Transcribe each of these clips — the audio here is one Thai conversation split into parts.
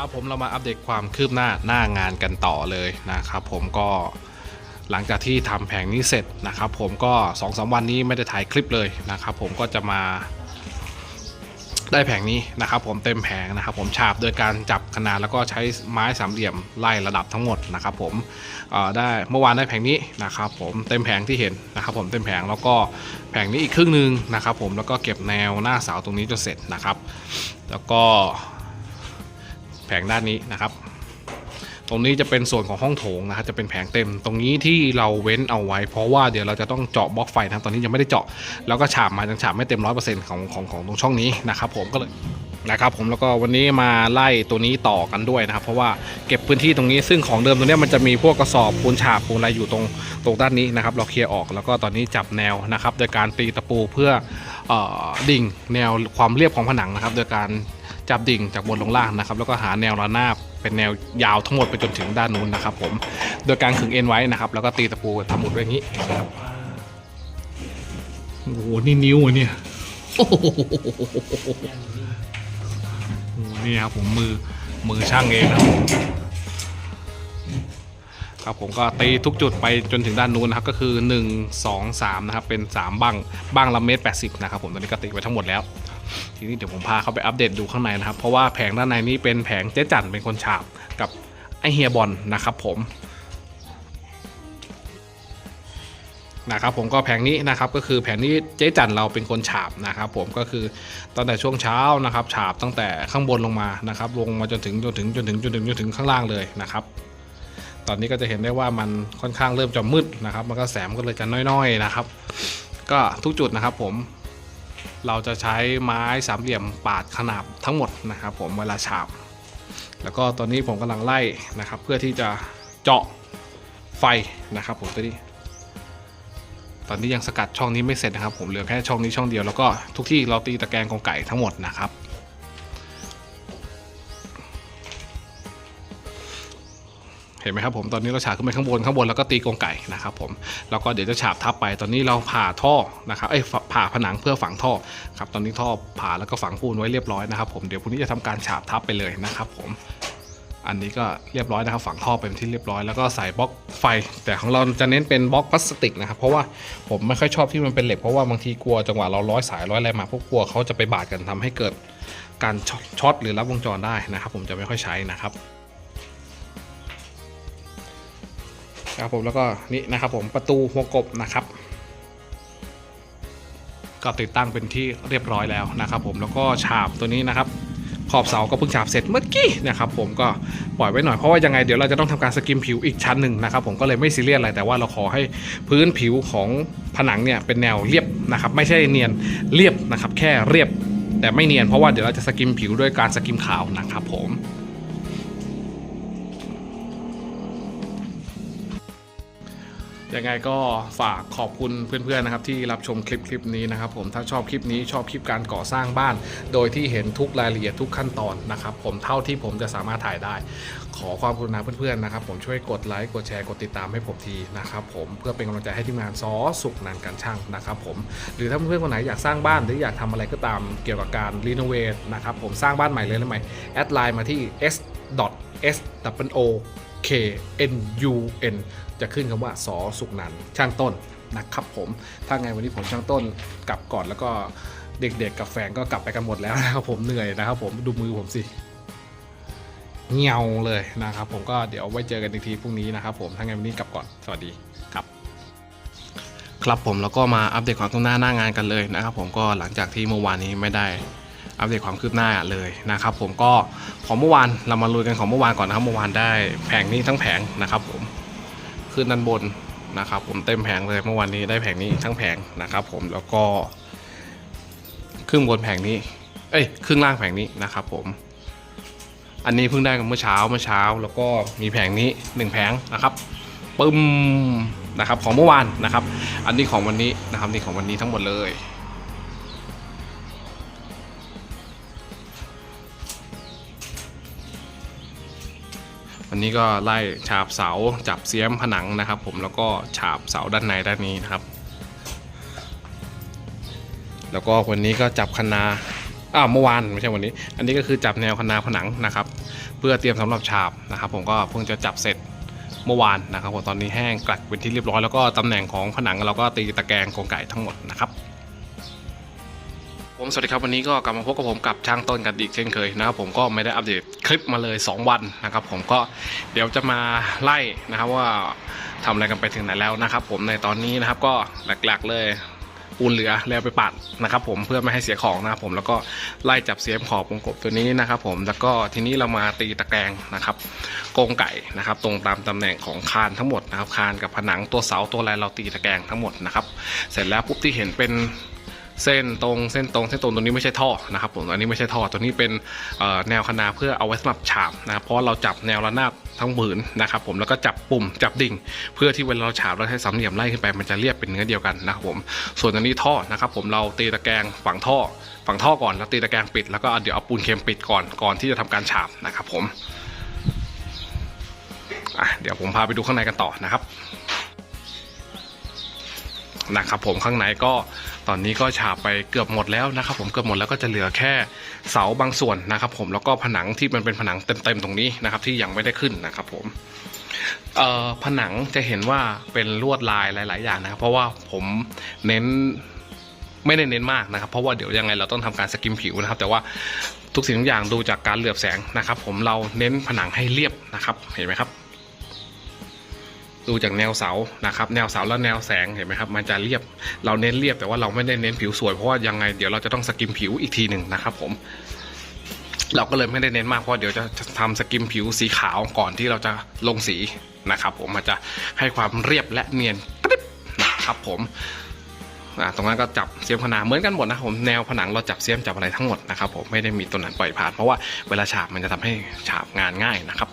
ครับผมเรามาอัปเดตความคืบหน้าหน้างานกันต่อเลยนะครับผมก็หลังจากที่ทำแผงนี้เสร็จนะครับผมก็2อสวันนี้ไม่ได้ถ่ายคลิปเลยนะครับผมก็จะมาได้แผงนี้นะครับผมเต็มแผงนะครับผมฉาบโดยการจับขนาดแล้วก็ใช้ไม้สามเหลี่ยมไล่ระดับทั้งหมดนะครับผมได้เมื่อวานได้แผงนี้นะครับผมเต็มแผงที่เห็นนะครับผมเต็มแผงแล้วก็แผงนี้อีกครึ่งหนึ่งนะครับผมแล้วก็เก็บแนวหน้าเสาตรงนี้จนเสร็จนะครับ แล้วก็ งด้านนี้นะครับ ตรงนี้จะเป็นส่วนของห้องโถงนะครับจะเป็นแผงเต็ม ตรงนี้ที่เราเว้นเอาไว้ เพราะว่าเดี๋ยวเราจะต้องเจาะบล็อกไฟนะตอนนี้ยังไม่ได้เจาะ แล้วก็ฉาบมาจังฉาบไม่เต็มร้อยเปอร์เซ็นต์ของของของตรงช่องนี้นะครับ ผมก็เลยนะครับผมแล้วก็วันนี้มาไล่ตัวนี้ต่อกันด้วยนะครับ เพราะว่าเก็บพื้นที่ตรงนี้ซึ่งของเดิมตรงนี้มันจะมีพวกกระสอบปูนฉาบปูนอะไรอยู่ตรงตรงด้านนี้นะครับ เราเคลียร์ออกแล้วก็ตอนนี้จับแนวนะครับ โดยการตีตะปูเพื่อออดิ่งแนวความเรียบของผนังนะครับ โดยการ จับดิ่งจากบนลงล่างนะครับ แล้วก็หาแนวระนาบเป็นแนวยาวทั้งหมดไปจนถึงด้านนู้นนะครับผมโดยการขึงเอ็นไว้นะครับ แล้วก็ตีตะปูทำหมุดไว้อย่างนี้นะครับโอ้โหนี่นิ้วอะเนี่ยโอ้โหนี่ครับผมมือมือช่างเองนะครับผมครับผมก็ตีทุกจุดไปจนถึงด้านนู้นนะครับก็คือ 1 2 3นะครับเป็น 3บังบังละเมตร80 นะครับผมตอนนี้ก็ตีไว้ทั้งหมดแล้ว ทีนี้เดี๋ยวผมพาเขาไปอัปเดตดูข้างในนะครับ เพราะว่าแผงด้านในนี้เป็นแผงเจ๊จันเป็นคนฉาบกับไอเฮียบอลนะครับผมนะครับผมก็แผงนี้นะครับก็คือแผงนี้เจ๊จันเราเป็นคนฉาบนะครับ ผมก็คือตั้งแต่ช่วงเช้านะครับฉาบตั้งแต่ข้างบนลงมานะครับ ลงมาจนถึงจนถึงจนถึงจนถึงจนถึงข้างล่างเลยนะครับ ตอนนี้ก็จะเห็นได้ว่ามันค่อนข้างเริ่มจะมืดนะครับ มันก็แสมก็เลยจะน้อยๆนะครับ ก็ทุกจุดนะครับผม เราจะใช้ไม้สามเหลี่ยมปาดขนาบทั้งหมดนะครับ ผมเวลาฉาบ แล้วก็ตอนนี้ผมกำลังไล่นะครับ เพื่อที่จะเจาะไฟนะครับผมตัวนี้ ตอนนี้ยังสกัดช่องนี้ไม่เสร็จนะครับ ผมเหลือแค่ช่องนี้ช่องเดียวแล้วก็ทุกที่เราตีตะแกรงกองไก่ทั้งหมดนะครับ เห็นไหมครับผมตอนนี้เราฉาบขึ้นไปข้างบนข้างบนแล้วก็ตีกรงไก่นะครับผมแล้วก็เดี๋ยวจะฉาบทับไปตอนนี้เราผ่าท่อนะครับเอ้ยผ่าผนังเพื่อฝังท่อครับตอนนี้ท่อผ่าแล้วก็ฝังปูนไว้เรียบร้อยนะครับผมเดี๋ยวพรุ่งนี้จะทำการฉาบทับไปเลยนะครับผมอันนี้ก็เรียบร้อยนะครับฝังท่อเป็นที่เรียบร้อยแล้วก็ใส่บล็อกไฟ แต่ของเราจะเน้นเป็นบล็อกพลาสติกนะครับเพราะว่าผมไม่ค่อยชอบที่มันเป็นเหล็กเพราะว่าบางทีกลัวจังหวะเราร้อยสายร้อยอะไรมาพวกกลัวเขาจะไปบาดกันทำให้เกิดการช็อตช็อตหรือรับวงจรได้นะครับผมจะไม่ค่อยใช้นะครับ ครับผมแล้วก็นี่นะครับผมประตูหัวกบนะครับ ก็ติดตั้งเป็นที่เรียบร้อยแล้วนะครับ ผมแล้วก็ฉาบตัวนี้นะครับ ขอบเสาก็เพิ่งฉาบเสร็จเมื่อกี้นะครับ ผมก็ปล่อยไว้หน่อยเพราะว่ายังไงเดี๋ยวเราจะต้องทำการสกิมผิวอีกชั้นหนึ่งนะครับ ผมก็เลยไม่ซีเรียสอะไรแต่ว่าเราขอให้พื้นผิวของผนังเนี่ยเป็นแนวเรียบนะครับ ไม่ใช่เนียนเรียบนะครับ แค่เรียบแต่ไม่เนียนเพราะว่าเดี๋ยวเราจะสกิมผิวด้วยการสกิมขาวนะครับ ผม ยังไงก็ฝากขอบคุณเพื่อนๆนะครับที่รับชมคลิปคลิปนี้นะครับผมถ้าชอบคลิปนี้ชอบคลิปการก่อสร้างบ้าน โดยที่เห็นทุกรายละเอียดทุกขั้นตอนนะครับผมเท่าที่ผมจะสามารถถ่ายได้ ขอความกรุณาเพื่อนๆนะครับผมช่วยกดไลค์กดแชร์กดติดตามให้ผมทีนะครับผมเพื่อเป็นกำลังใจให้ทีมงานซอสุขนานการช่างนะครับผมหรือถ้าเพื่อนๆคนไหนอยากสร้างบ้านหรืออยากทำอะไรก็ตามเกี่ยวกับการรีโนเวทนะครับผมสร้างบ้านใหม่เลยแล้วใหม่แอดไลน์มาที่ s s w o k n u n จะขึ้นคำว่าสอสุกนันช่างต้นนะครับผม ถ้าไงวันนี้ผมช่างต้นกลับก่อนแล้วก็เด็กๆกับแฟนก็กลับไปกันหมดแล้วนะครับผมเหนื่อยนะครับผมดูมือผมสิเงียวเลยนะครับผมก็เดี๋ยวไว้เจอกันอีกทีพรุ่งนี้นะครับผมถ้าไงวันนี้กลับก่อนสวัสดีครับครับผมแล้วก็มาอัปเดตความคืบหน้าหน้างานกันเลยนะครับผมก็หลังจากที่เมื่อวานนี้ไม่ได้ อัปเดตความคืบหน้าเลยนะครับผมก็ของเมื่อวานเรามาลุยกันของเมื่อวานก่อนนะครับเมื่อวานได้แผงนี้ทั้งแผงนะครับผมขึ้นด้านบนนะครับผมเต็มแผงเลยเมื่อวานนี้ได้แผงนี้ทั้งแผงนะครับผมแล้วก็ครึ่งบนแผงนี้ เอ้ยครึ่งล่างแผงนี้นะครับผม อันนี้เพิ่งได้กันเมื่อเช้าเมื่อเช้า แล้วก็มีแผงนี้หนึ่งแผงนะครับปึ้มนะครับของเมื่อวานนะครับ อันนี้ของวันนี้นะครับนี่ของวันนี้ทั้งหมดเลย วันนี้ก็ไล่ฉาบเสาจับเสียมผนังนะครับ ผมแล้วก็ฉาบเสาด้านในด้านนี้นะครับ แล้วก็วันนี้ก็จับคนาอ้าวเมื่อวานไม่ใช่วันนี้ อันนี้ก็คือจับแนวคนาผนังนะครับ เพื่อเตรียมสำหรับฉาบนะครับ ผมก็เพิ่งจะจับเสร็จเมื่อวานนะครับผมตอนนี้แห้งกลัดเป็นที่เรียบร้อยแล้วก็ตำแหน่งของผนังเราก็ตีตะแกรงกรงไก่ทั้งหมดนะครับ ผมสวัสดีครับวันนี้ก็กลับมาพบกับผมกับช่างต้นกันอีกเช่นเคยนะครับผมก็ไม่ได้อัปเดตคลิปมาเลย 2 วันนะครับผมก็เดี๋ยวจะมาไล่นะครับว่าทำอะไรกันไปถึงไหนแล้วนะครับ ผมในตอนนี้นะครับก็หลักๆเลยปูนเหลือแล้วไปปัดนะครับ ผมเพื่อไม่ให้เสียของนะครับผมแล้วก็ไล่จับเสียมขอบวงกบตัวนี้นะครับ ผมแล้วก็ทีนี้เรามาตีตะแกรงนะครับกงไก่นะครับ ตรงตามตำแหน่งของคานทั้งหมดนะครับคานกับผนังตัวเสาตัวอะไรเราตีตะแกรงทั้งหมดนะครับ เสร็จแล้วปุ๊บที่เห็นเป็น เส้นตรงเส้นตรงเส้นตรงตัวนี้ไม่ใช่ท่อนะครับผมอันนี้ไม่ใช่ท่อตัวนี้เป็นแนวคนาเพื่อเอาไว้สำหรับฉาบนะครับเพราะเราจับแนวระนาบทั้งผืนนะครับผมแล้วก็จับปุ่มจับดิ่ง เพื่อที่เวลาเราฉาบเราให้สามเหลี่ยมไล่ขึ้นไปมันจะเรียบเป็นเนื้อเดียวกันนะครับผมส่วนอันนี้ท่อนะครับผมเราตีตะแกรงฝั่งท่อฝั่งท่อก่อนแล้วตีตะแกรงปิดแล้วก็เดี๋ยวเอาปูนเค็มปิดก่อนก่อนที่จะทำการฉาบนะครับผมเดี๋ยวผมพาไปดูข้างในกันต่อนะครับ นะครับผมข้างในก็ตอนนี้ก็ฉาบไปเกือบหมดแล้วนะครับ ผมเกือบหมดแล้วก็จะเหลือแค่เสาบางส่วนนะครับ ผมแล้วก็ผนังที่มันเป็นผนังเต็มๆตรงนี้นะครับ ที่ยังไม่ได้ขึ้นนะครับ ผมผนังจะเห็นว่าเป็นลวดลายหลาย ๆ อย่างนะครับ เพราะว่าผมเน้นไม่ได้เน้นมากนะครับ เพราะว่าเดี๋ยวยังไงเราต้องทำการสกิมผิวนะครับ แต่ว่าทุกสิ่งทุกอย่างดูจากการเหลือบแสงนะครับ ผมเราเน้นผนังให้เรียบนะครับ เห็นไหมครับ ดูจากแนวเสานะครับ แนวเสาแล้วแนวแสงเห็นไหมครับ มันจะเรียบ เราเน้นเรียบแต่ว่าเราไม่ได้เน้นผิวสวยเพราะว่ายังไงเดี๋ยวเราจะต้องสกิมผิวอีกทีหนึ่งนะครับผมเราก็เลยไม่ได้เน้นมากเพราะเดี๋ยวจะทำสกิมผิวสีขาวก่อนที่เราจะลงสีนะครับ ผมมันจะให้ความเรียบและเนียนกริบนะครับผมตรงนั้นก็จับเสียมผนังเหมือนกันหมดนะผมแนวผนังเราจับเสียมจับอะไรทั้งหมดนะครับผมไม่ได้มีตัวไหนปล่อยผ่านเพราะว่าเวลาฉาบมันจะทำให้ฉาบงานง่ายนะครับ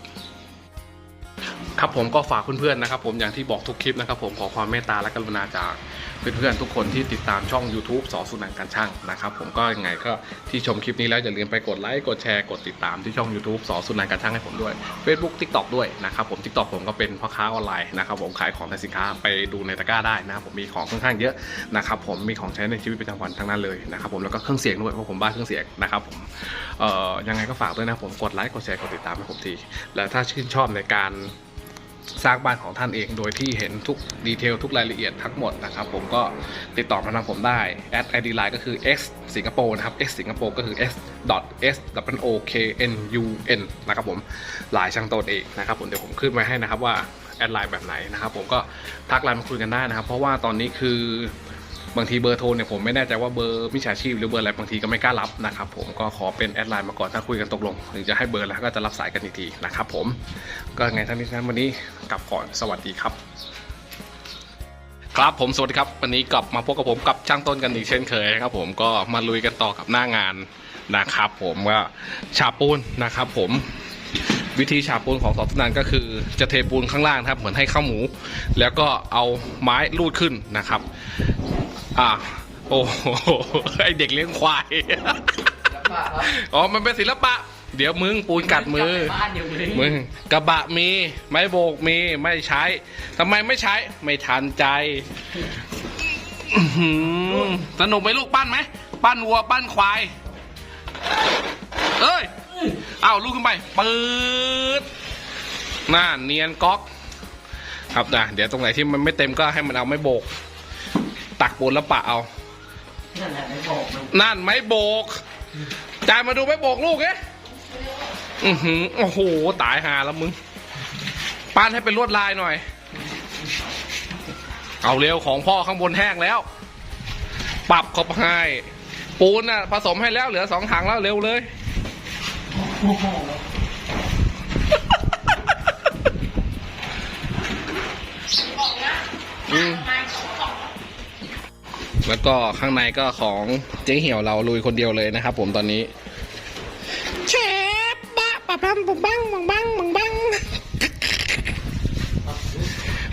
ครับผมก็ฝากเพื่อนๆนะครับ ผมอย่างที่บอกทุกคลิปนะครับ ผมขอความเมตตาและกรุณาจากเพื่อนๆทุกคนที่ติดตามช่อง YouTube สอสุนันการช่างนะครับ ผมก็ยังไงก็ที่ชมคลิปนี้แล้วอย่าลืมไปกดไลค์กดแชร์กดติดตามที่ช่อง YouTube สอสุนันการช่างให้ผมด้วย Facebook TikTok ด้วยนะครับผม TikTok ผมก็เป็นพ่อค้าออนไลน์นะครับผมขายของและสินค้าไปดูในตะกร้าได้นะผมมีของค่อนข้างเยอะนะครับผมมีของใช้ในชีวิตประจำวันทั้งนั้นเลยนะครับผมแล้วก็เครื่องเสียงด้วยเพราะผมบ้าเครื่องเสียงนะครับผมเอ่อยังไงก็ฝากด้วยนะผมกดไลค์กดแชร์กดติดตามให้ผมทีและถ้าชื่นชอบในการ สร้างบ้านของท่านเองโดยที่เห็นทุกดีเทลทุกรายละเอียดทั้งหมดนะครับ ผมก็ติดต่อมาทางผมได้แอดไอดีไลน์ก็คือ x สิงคโปร์นะครับ x สิงคโปร์ก็คือ s s w o k n u n นะครับผมลายช่างต้นเองนะครับผมเดี๋ยวผมขึ้นไว้ให้นะครับว่าแอดไลน์แบบไหนนะครับผมก็ทักไลน์มาคุยกันได้นะครับ เพราะว่าตอนนี้คือ บางทีเบอร์โทรเนี่ยผมไม่แน่ใจว่าเบอร์มิจฉาชีพหรือเบอร์อะไรบางทีก็ไม่กล้ารับนะครับผมก็ขอเป็นแอดไลน์มาก่อนถ้าคุยกันตกลงถึงจะให้เบอร์แล้วก็จะรับสายกันอีกทีนะครับผมก็ไงทั้งนี้ทั้งนั้นวันนี้กลับก่อนสวัสดีครับ ครับผมสวัสดีครับ วันนี้กลับมาพบกับผมกับช่างต้นกันอีกเช่นเคยนะครับผมก็มาลุยกันต่อกับหน้างานนะครับผมว่าฉาบปูนนะครับผมวิธีฉาบปูนของสอตนันก็คือจะเทปูนข้างล่างครับเหมือนให้ข้าวหมู แล้วก็เอาไม้ลูดขึ้นนะครับ อ่าโอ้โหไอเด็กเลี้ยงควาย อ๋อ มันเป็นศิลปะ เดี๋ยวมึงปูนกัดมือบ้านเดียวมึงมึงกระบะมี ไม้โบกมี ไม่ใช้ ทำไมไม่ใช้ ไม่ทันใจอื้อหือสนุกไหมลูกปั้นไหม ปั้นวัวปั้นควาย เอ้ย เอาลูกขึ้นไปปื๊ดน่าเนียนก๊อก ครับนะเดี๋ยวตรงไหนที่มันไม่เต็มก็ให้มันเอาไม้โบก ตักปูนแล้วปะเอา นั่นแหละไม่บอกมันนั่นไม้โบก จายมาดูไม้โบกลูกเอ๊ะอือหือ โอ้โห ตายหาแล้วมึง ปั้นให้เป็นลวดลายหน่อย เอาเร็วของพ่อข้างบนแห้งแล้ว ปรับเข้าไปให้ ปูนน่ะ ผสมให้แล้วเหลือสองถังแล้วเร็วเลย โอ้โหอืม แล้วก็ข้างในก็ของเจ๊เหี่ยวเราลุยคนเดียวเลยนะครับ ผมตอนนี้เชฟบ้าปะพัมปังบังบังบังบังบัง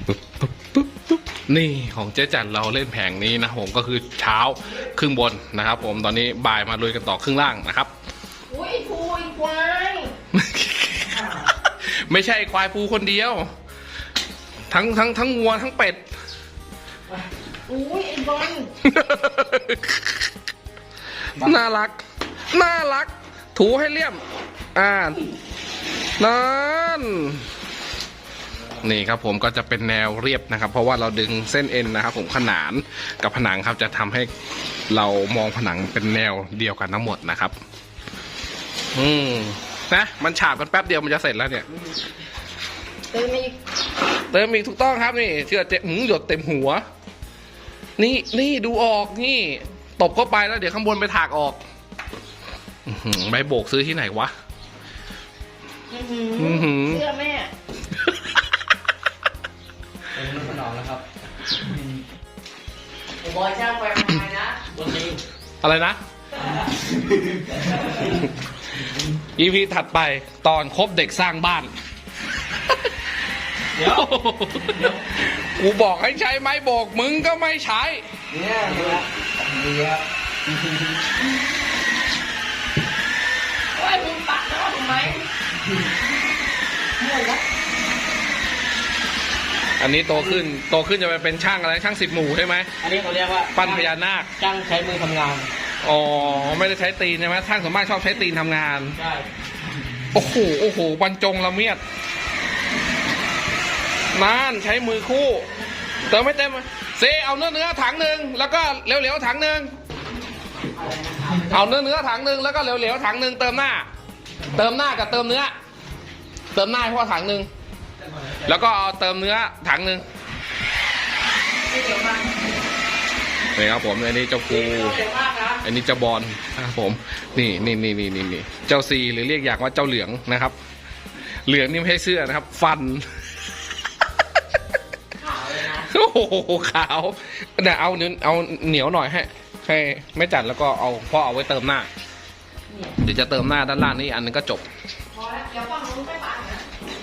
ปึ๊บปึ๊บปึ๊บปึ๊บนี่ของเจ๊จันเราเล่นแผงนี้นะผมก็คือเช้าครึ่งบนนะครับ ผมตอนนี้บ่ายมาลุยกันต่อครึ่งล่างนะครับอุ้ยคุยควายไม่ใช่ควายภูคนเดียว ทั้งทั้งทั้งวัวทั้งเป็ด อุ้ยไอ้บอลน่ารัก น่ารัก ถูให้เลี่ยม อ่านั่นนี่ครับผมก็จะเป็นแนวเรียบนะครับ เพราะว่าเราดึงเส้นเอ็นนะครับ ผมขนานกับผนังครับจะทำให้เรามองผนังเป็นแนวเดียวกันทั้งหมดนะครับ อืมนะมันฉาบกันแป๊บเดียวมันจะเสร็จแล้วเนี่ย เติมอีกเติมอีกถูกต้องครับนี่เชื่อเจ๊หืมหยดเต็มหัว นี่นี่ดูออกนี่ ตบเข้าไปแล้วเดี๋ยวข้างบนไปถากออกอื้อหือใบโบกซื้อที่ไหนวะอื้อหืออื้อหือเสื้อแม่เป็นลูกขนมแล้วครับไอ้บอยช่างไปทำไมนะบนนี้อะไรนะ EP ถัดไปตอนครบเด็กสร้างบ้าน เดี๋ยว กูบอกให้ใช้ไม้โบกมึงก็ไม่ใช้ เนี่ยเนี่ยเนี่ยเฮ้ยมึงปักแล้วทำไมมั่ววะอันนี้โตขึ้นโตขึ้นจะไปเป็นช่างอะไรช่างสิบหมู่ใช่ไหมอันนี้เขาเรียกว่าปั้นพญานาคจ้างใช้มือทำงานอ๋อไม่ได้ใช้ตีนใช่ไหมช่างส่วนมากชอบใช้ตีนทำงานใช่โอ้โหโอ้โหบรรจงละเมียด นานใช้มือคู่ เติมไม่เต็มเซเอาเนื้อเนื้อถังหนึ่งแล้วก็เหลวๆถังหนึ่งเอาเนื้อเนื้อถังหนึ่งแล้วก็เหลวๆถังหนึ่งเติมหน้า เติมหน้ากับเติมเนื้อ เติมหน้าให้พ่อถังหนึ่งแล้วก็เอาเติมเนื้อถังหนึ่งนี่ครับผมอันนี้เจ้าครูอันนี้เจ้าบอลนะครับผม นี่นี่นี่นี่นี่นี่เจ้าซีหรือเรียกอย่างว่าเจ้าเหลืองนะครับ เหลืองนี่ไม่ใช่เสื้อนะครับ ฟัน หขาวแต่เอาเนื้อเอาเหนียวหน่อยให้ให้ไม่จัดแล้วก็เอาพ่อเอาไว้เติมหน้าเนี่ยเดี๋ยวจะเติมหน้าด้านล่างนี่อันนึงก็จบพอแล้วเดี๋ยวฝั่งนู้นไปปักนะ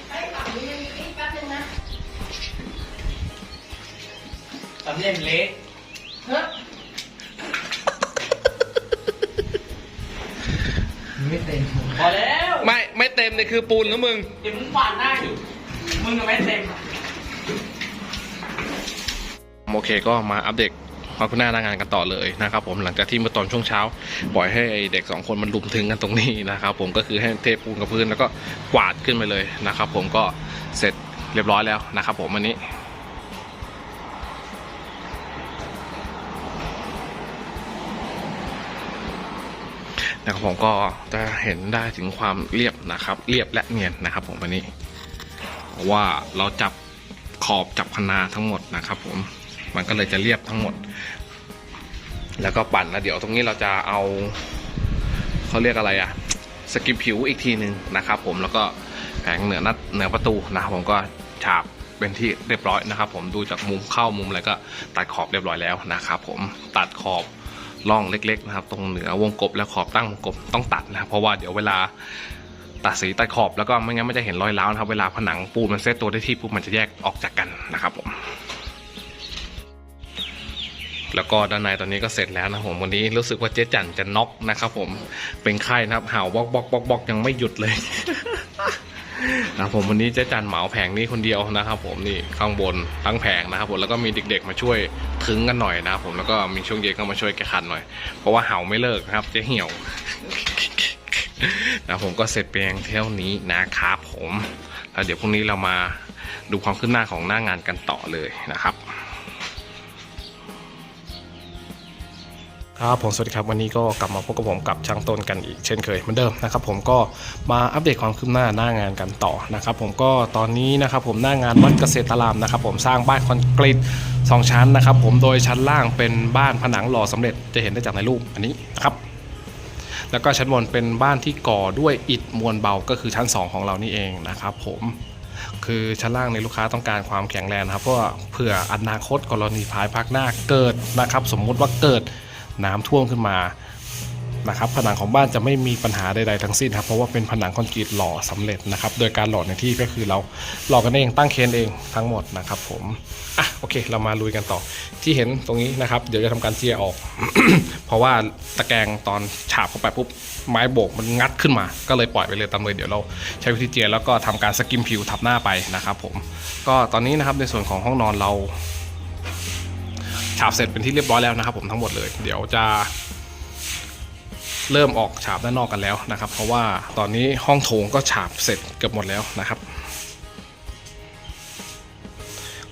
ไอ้ฝั่งนี้ยังมีอีกแป๊บนึงนะสำเร็จเละเฮ้ยไม่เต็มพอแล้วไม่ไม่เต็มเนี่ยคือปูนหรือมึงเดี๋ยวมึงฝานหน้าอยู่มึงก็ไม่เต็ม โอเคก็มาอัปเดตความคืบหน้าหน้างานกันต่อเลยนะครับผมหลังจากที่เมื่อตอนช่วงเช้า ปล่อยให้เด็กสองคนมันลุมถึงกันตรงนี้นะครับผมก็คือให้เทปูนกับพื้นแล้วก็กวาดขึ้นไปเลยนะครับผมก็เสร็จเรียบร้อยแล้วนะครับผมวันนี้นะครับผมก็จะเห็นได้ถึงความเรียบนะครับ เรียบและเนียนนะครับ ผมวันนี้ว่าเราจับขอบจับพนาทั้งหมดนะครับ ผม มันก็เลยจะเรียบทั้งหมด แล้วก็ปั่นแล้วเดี๋ยวตรงนี้เราจะเอาเขาเรียกอะไรอะสกิปผิวอีกทีหนึ่งนะครับ ผมแล้วก็แผงเหนือนัดเหนือประตูนะครับผมก็ฉาบเป็นที่เรียบร้อยนะครับ ผมดูจากมุมเข้ามุมอะไรก็ตัดขอบเรียบร้อยแล้วนะครับ ผมตัดขอบร่องเล็กๆนะครับตรงเหนือวงกบและขอบตั้งวงกบต้องตัดนะครับเพราะว่าเดี๋ยวเวลาตัดสีตัดขอบแล้วก็ไม่งั้นไมันจะเห็นรอยร้าวนะครับ เวลาผนังปูนมันเซตตัวได้ที่ปุ๊บมันจะแยกออกจากกันนะครับผม แล้วก็ด้านในตอนนี้ก็เสร็จแล้วนะผมวันนี้รู้สึกว่าเจ๊จันจะน็อกนะครับผมเป็นไข้นะครับเห่าบอกบอกบอกบอกยังไม่หยุดเลยนะผมวันนี้เจ๊จันเหมาแผงนี้คนเดียวนะครับ ผมนี่ข้างบนทั้งแผงนะครับผมแล้วก็มีเด็กๆมาช่วยถึงกันหน่อยนะครับผมแล้วก็มีช่วงเย็นก็มาช่วยแกคันหน่อย เพราะว่าเห่าไม่เลิกนะครับเจ๊เหี่ยวนะผมก็เสร็จเพียงเท่านี้นะครับผมแล้วเดี๋ยวพรุ่งนี้เรามาดูความคืบหน้าของหน้างานกันต่อเลยนะครับ ครับผมสวัสดีครับวันนี้ก็กลับมาพบกับผมกับช่างต้นกันอีกเช่นเคยเหมือนเดิมนะครับผมก็มาอัปเดตความคืบหน้าหน้างานกันต่อนะครับผมก็ตอนนี้นะครับผมหน้างานวัดเกษตรารามนะครับผมสร้างบ้านคอนกรีตสองชั้นนะครับผมโดยชั้นล่างเป็นบ้านผนังหล่อสำเร็จจะเห็นได้จากในรูปอันนี้นะครับแล้วก็ชั้นบนเป็นบ้านที่ก่อด้วยอิฐมวลเบาก็คือชั้น 2 ของเรานี่เองนะครับผมคือชั้นล่างในลูกค้าต้องการความแข็งแรงนะครับเพราะเผื่ออนาคตกรณีภายภาคหน้าเกิดนะครับสมมุติว่าเกิด น้ำท่วมขึ้นมานะครับผนังของบ้านจะไม่มีปัญหาใดๆทั้งสิ้นครับเพราะว่าเป็นผนังคอนกรีตหล่อสำเร็จนะครับโดยการหล่อในที่ก็คือเราหล่อกันเองตั้งเคนเองทั้งหมดนะครับผมอะโอเค เรามาลุยกันต่อ ที่เห็นตรงนี้นะครับ เดี๋ยวจะทำการเจียออก เพราะว่าตะแกรงตอนฉาบเข้าไปปุ๊บไม้โบกมันงัดขึ้นมา ก็เลยปล่อยไปเลยตามเลยเดี๋ยวเราใช้วิธีเจียแล้วก็ทำการสกิมผิวทับหน้าไปนะครับผมก็ตอนนี้นะครับในส่วนของห้องนอนเรา ฉาบเสร็จเป็นที่เรียบร้อยแล้วนะครับ ผมทั้งหมดเลย เดี๋ยวจะ เริ่มออกฉาบด้านนอกกันแล้วนะครับ เพราะว่าตอนนี้ห้องโถงก็ฉาบเสร็จเกือบหมดแล้วนะครับ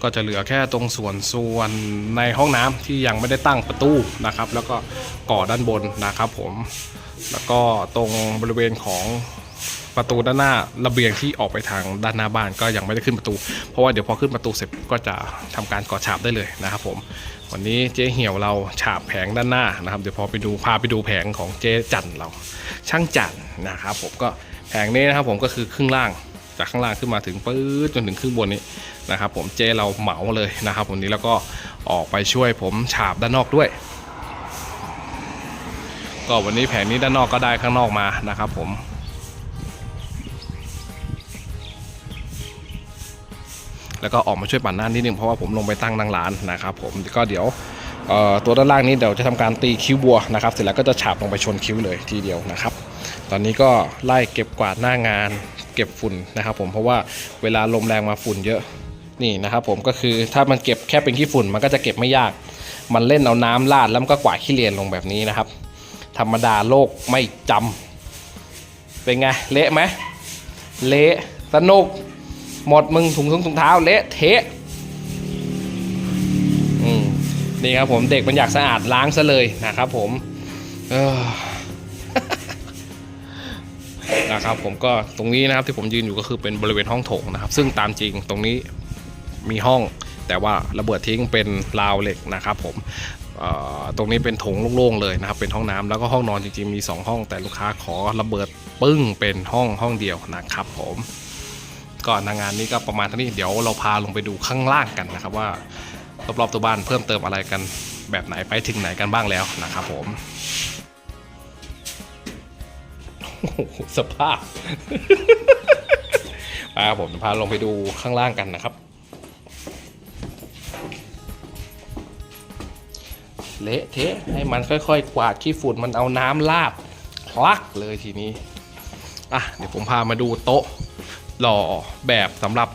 ก็จะเหลือแค่ตรงส่วนส่วนในห้องน้ำที่ยังไม่ได้ตั้งประตูนะครับ แล้วก็ก่อด้านบนนะครับ ผมแล้วก็ตรงบริเวณของประตูด้านหน้าระเบียงที่ออกไปทางด้านหน้าบ้านก็ยังไม่ได้ขึ้นประตู เพราะว่าเดี๋ยวพอขึ้นประตูเสร็จก็จะทำการก่อฉาบได้เลยนะครับผม วันนี้เจ๊เหี่ยวเราฉาบแผงด้านหน้านะครับ เดี๋ยวพอไปดูพาไปดูแผงของเจ๊จันเรา ช่างจันนะครับผมก็แผงนี้นะครับผมก็คือครึ่งล่างจากข้างล่างขึ้นมาถึงปื๊ดจนถึงครึ่งบนนี้นะครับ ผมเจ๊เราเหมาเลยนะครับวันนี้แล้วก็ออกไปช่วยผมฉาบด้านนอกด้วย ก็วันนี้แผงนี้ด้านนอกก็ได้ข้างนอกมานะครับ ผม แล้วก็ออกมาช่วยปั่นหน้านิดนึงเพราะว่าผมลงไปตั้งนั่งร้านนะครับผมก็เดี๋ยวตัวด้านล่างนี้เดี๋ยวจะทำการตีคิ้วบัวนะครับเสร็จแล้วก็จะฉาบลงไปชนคิ้วเลยทีเดียวนะครับ ตอนนี้ก็ไล่เก็บกวาดหน้างาน เก็บฝุ่นนะครับผมเพราะว่าเวลาลมแรงมาฝุ่นเยอะนี่นะครับผมก็คือถ้ามันเก็บแค่เป็นขี้ฝุ่นมันก็จะเก็บไม่ยาก มันเล่นเอาน้ำลาดแล้วมันก็กวาดขี้เลียนลงแบบนี้นะครับ ธรรมดาโลกไม่จำเป็นไง เละไหมเละสนุก หมดมึงถุงถุงถุงเท้าเละเทะอืมนี่ครับผมเด็กมันอยากสะอาดล้างซะเลยนะครับผมนะครับผมก็ตรงนี้นะครับที่ผมยืนอยู่ก็คือเป็นบริเวณห้องโถงนะครับ ซึ่งตามจริงตรงนี้มีห้องแต่ว่าระเบิดทิ้งเป็นราวเหล็กนะครับ ผมตรงนี้เป็นโถงโล่งๆเลยนะครับ เป็นห้องน้ำแล้วก็ห้องนอนจริงๆมี 2 ห้อง แต่ลูกค้าขอระเบิดปึ้งเป็นห้องห้องเดียวนะครับผม ก็นางงานนี้ก็ประมาณเท่านี้เดี๋ยวเราพาลงไปดูข้างล่างกันนะครับว่ารอบๆตัวบ้านเพิ่มเติมอะไรกันแบบไหนไปถึงไหนกันบ้างแล้วนะครับผมโอ้สภาพไปครับผมพาลงไปดูข้างล่างกันนะครับ เละเทะให้มันค่อยๆ กวาดขี้ฝุ่นมันเอาน้ำลาบคลักเลยทีนี้ อะ เดี๋ยวผมพามาดูโต๊ะ หล่อแบบสำหรับ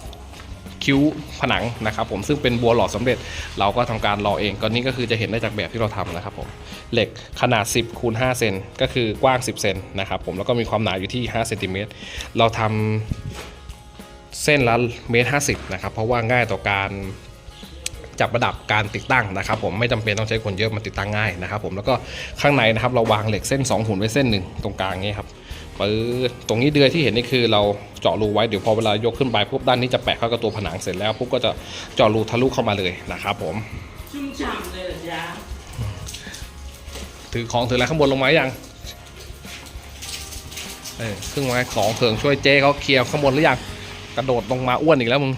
คิ้วผนังนะครับผมซึ่งเป็นบัวหล่อสำเร็จเราก็ทำการหล่อเองก็นี่ก็คือจะเห็นได้จากแบบที่เราทำนะครับผมเหล็กขนาด 10คูณ5เซนก็คือกว้าง 10เซนนะครับผมแล้วก็มีความหนาอยู่ที่5เซนติเมตรเราทำเส้นละเมตรห้าสิบนะครับเพราะว่าง่ายต่อการจับระดับการติดตั้งนะครับผมไม่จำเป็นต้องใช้คนเยอะมันติดตั้งง่ายนะครับผมแล้วก็ข้างในนะครับเราวางเหล็กเส้น 2 หุ่นไว้เส้นหนึ่งตรงกลางนี้ครับ ปื๊ดตรงนี้เดือยที่เห็นนี่คือเราเจาะรูไว้เดี๋ยวพอเวลายกขึ้นไปปุ๊บด้านนี้จะแปะเข้ากับตัวผนังเสร็จแล้วปุ๊บก็จะเจาะรูทะลุเข้ามาเลยนะครับผมชุ่มฉ่ำเลยเหรอจ๊ะถือของถืออะไรข้างบนลงมายังเออเครื่องไม้ของเถิงช่วยเจ๊เขาเคลียร์ข้างบนหรือยังกระโดดลงมาอ้วนอีกแล้วมึง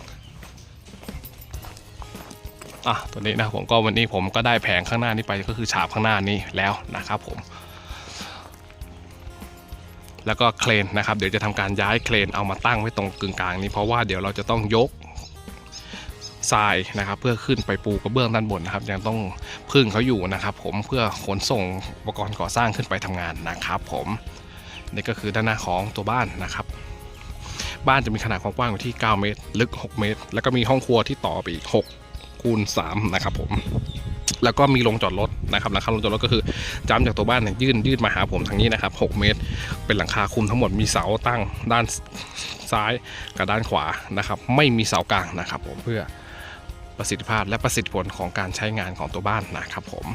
อะตัวนี้นะครับผมก็วันนี้ผมก็ได้แผงข้างหน้านี้ไปก็คือฉาบข้างหน้านี้แล้วนะครับผม แล้วก็เครนนะครับเดี๋ยวจะทำการย้ายเครนเอามาตั้งไว้ตรงกึ่งกลางนี้เพราะว่าเดี๋ยวเราจะต้องยกทรายนะครับเพื่อขึ้นไปปูกระเบื้องด้านบนนะครับ ยังต้องพึ่งเขาอยู่นะครับ ผมเพื่อขนส่งอุปกรณ์ก่อสร้างขึ้นไปทำงานนะครับ ผมนี่ก็คือด้านหน้าของตัวบ้านนะครับ บ้านจะมีขนาดความกว้างอยู่ที่ 9 เมตร ลึก 6 เมตร แล้วก็มีห้องครัวที่ต่อไปอีก6คูณ3นะครับผม แล้วก็มีโรงจอดรถนะครับหลังคาโรงจอดรถก็คือจ้ำจากตัวบ้านเนี่ยยื่นยื่นมาหาผมทางนี้นะครับ 6 เมตร เป็นหลังคาคุมทั้งหมดมีเสาตั้งด้านซ้ายกับด้านขวานะครับ ไม่มีเสากลางนะครับ ผมเพื่อประสิทธิภาพและประสิทธิผลของการใช้งานของตัวบ้านนะครับผม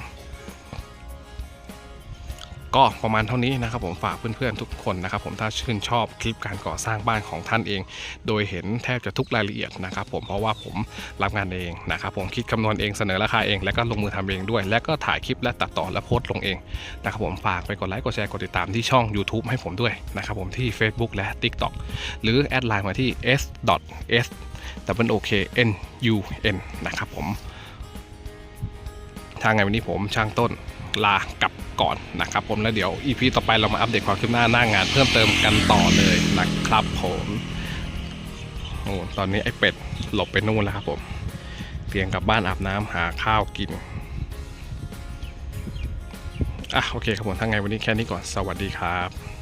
ก็ประมาณเท่านี้นะครับผมฝากเพื่อนๆทุกคนนะครับผมถ้าชื่นชอบคลิปการก่อสร้างบ้านของท่านเอง โดยเห็นแทบจะทุกรายละเอียดนะครับผมเพราะว่าผมรับงานเองนะครับผมคิดคำนวณเองเสนอราคาเอง แล้วก็ลงมือทำเองด้วย แล้วก็ถ่ายคลิปและตัดต่อและโพสต์ลงเองนะครับผมฝากไปกดไลค์กดแชร์กดติดตามที่ช่อง YouTube ให้ผมด้วยนะครับผมที่ Facebook และ TikTok หรือแอดไลน์มาที่ s s w o k n u n นะครับผมทางไงวันนี้ผมช่างต้นลากลับ ก่อนนะครับผมแล้วเดี๋ยว EP ต่อไปเรามาอัปเดตความคืบหน้าหน้างานเพิ่มเติมกันต่อเลยนะครับผมโอ้ตอนนี้ไอ้เป็ดหลบไปนู่นแล้วครับผมเตรียมกลับบ้านอาบน้ำหาข้าวกินอะโอเคครับผมทั้งไงวันนี้แค่นี้ก่อนสวัสดีครับ